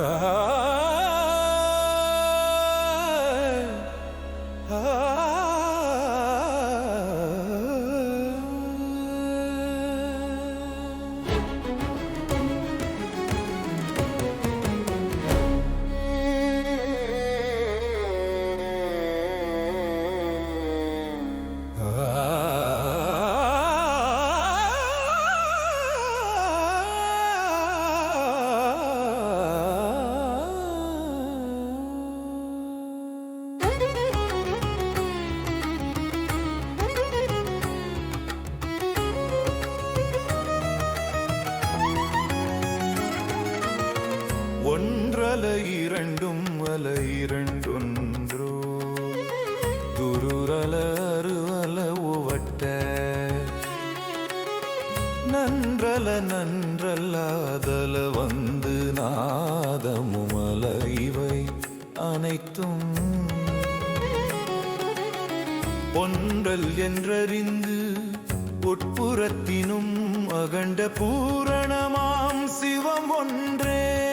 Uh-huh. அலை இரண்டும் அலை இரண்டொன்றோ. துருரல அருவல உவட்ட. நன்றல நன்றல்லாதல வந்து நாதமுமல இவை அனைத்தும். ஒன்றல் என்றறிந்து உட்புறத்தினும் அகண்ட பூரணமாம் சிவம் ஒன்றே.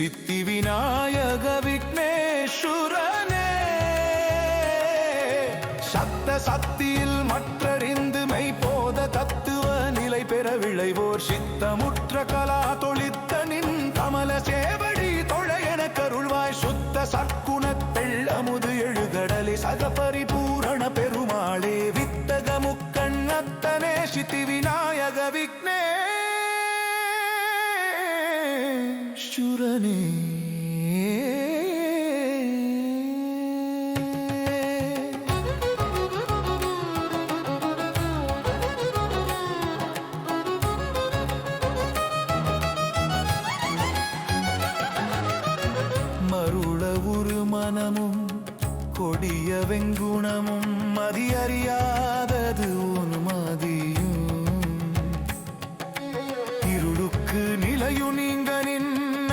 சித்தி விநாயக விக்னேஸ்வரனே. சத்த சக்தியில் மற்றறிந்து மெய் போத தத்துவ நிலை பெற விளைவோர் சித்தமுற்ற கலா தொழித்த நின் கமல சேவடி தொழ என கருள்வாய். சுத்த சற்குண தெள்ளமுது எழுகடலை சக பரிபூரண பெருமாளே. வித்தக முக்கண்ணத்தனே சித்தி விநாயக விக்னே விக்னேஸ்வரனே மருள உரு மனமும் கொடிய வெங்குணமும் மதியறியா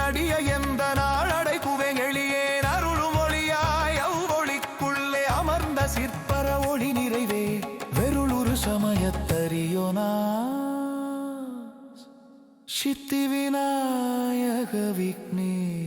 அடிய எந்த நாளடை குவைகளியேன் அருளும் ஒளியாய் அவ்வொளிக்குள்ளே அமர்ந்த சிற்பர ஒளி நிறைவே. வெருளுரு சமயத்தறியோனா? சித்தி விநாயக விக்னேஸ்வரனே